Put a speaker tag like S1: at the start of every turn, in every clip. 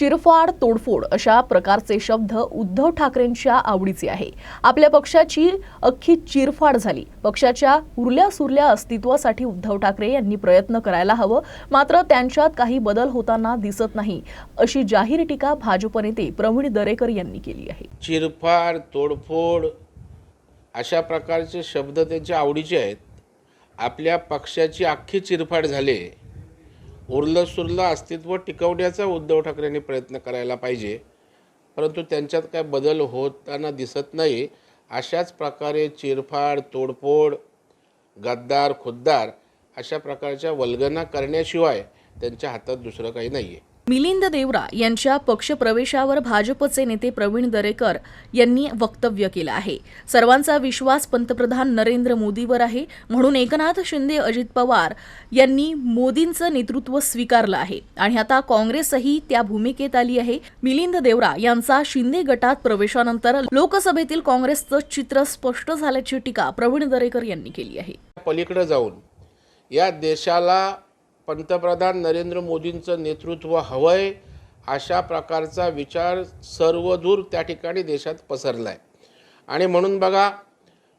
S1: चिरफाड तोडफोड अशा प्रकारचे शब्द उद्धव ठाकरेंच्या आवडीचे आहे. आपल्या पक्षाची अख्खी चिरफाड झाली. पक्षाच्या उरल्या सुरल्या अस्तित्वासाठी उद्धव ठाकरे यांनी प्रयत्न करायला हवं. मात्र त्यांच्यात काही बदल होताना दिसत नाही अशी जाहीर टीका भाजप नेते प्रवीण दरेकर यांनी केली आहे.
S2: चिरफाड तोडफोड अशा प्रकारचे शब्द त्यांच्या आवडीचे आहेत. आपल्या पक्षाची अख्खी चिरफाड झाले उरलं सुरलं अस्तित्व टिकवण्याचा उद्धव ठाकरेंनी प्रयत्न करायला पाहिजे. परंतु त्यांच्यात काय बदल होताना दिसत नाही. अशाच प्रकारे चिरफाड तोडफोड गद्दार खुद्दार अशा प्रकारच्या वल्गना करण्याशिवाय त्यांच्या हातात दुसरं काही नाही आहे
S1: मिलिंद देवरा यांच्या पक्षप्रवेशावर भाजपचे नेते प्रवीण दरेकर यांनी वक्तव्य केलं आहे. सर्वांचा विश्वास पंतप्रधान नरेंद्र मोदीवर आहे. म्हणून एकनाथ शिंदे अजित पवार यांनी मोदींचं नेतृत्व स्वीकारलं आहे. आणि आता काँग्रेसही त्या भूमिकेत आली आहे. मिलिंद देवरा यांचा शिंदे गटात प्रवेशानंतर लोकसभेतील काँग्रेसचं चित्र स्पष्ट झाल्याची टीका प्रवीण दरेकर यांनी केली आहे.
S2: पलीकडे जाऊन या देशाला पंतप्रधान नरेंद्र मोदींचं नेतृत्व हवं आहे अशा प्रकारचा विचार सर्वदूर त्या ठिकाणी देशात पसरला आहे आणि म्हणून बघा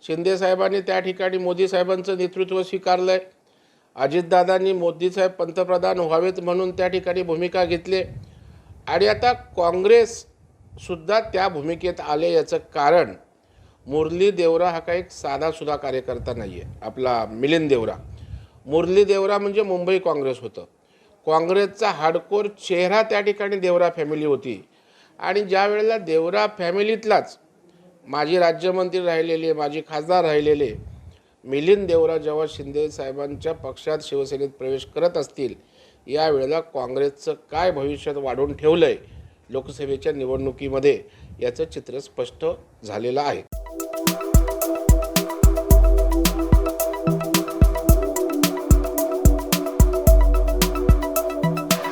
S2: शिंदे साहेबांनी त्या ठिकाणी मोदी साहेबांचं नेतृत्व स्वीकारलं आहे अजितदादांनी मोदीसाहेब पंतप्रधान व्हावेत म्हणून त्या ठिकाणी भूमिका घेतली. आणि आता काँग्रेससुद्धा त्या भूमिकेत आले याचं कारण मुरली देवरा हा काही साधासुद्धा कार्यकर्ता नाही आहे आपला मिलिंद देवरा. मुरली देवरा म्हणजे मुंबई काँग्रेस होतं. काँग्रेसचा हार्डकोर चेहरा त्या ठिकाणी देवरा फॅमिली होती. आणि ज्या वेळेला देवरा फॅमिलीतलाच माजी राज्यमंत्री राहिलेले माजी खासदार राहिलेले मिलिंद देवरा जेव्हा शिंदे साहेबांच्या पक्षात शिवसेनेत प्रवेश करत असतील यावेळेला काँग्रेसचं काय भविष्यात वाढवून ठेवलं आहे लोकसभेच्या निवडणुकीमध्ये याचं चित्र स्पष्ट झालेलं आहे.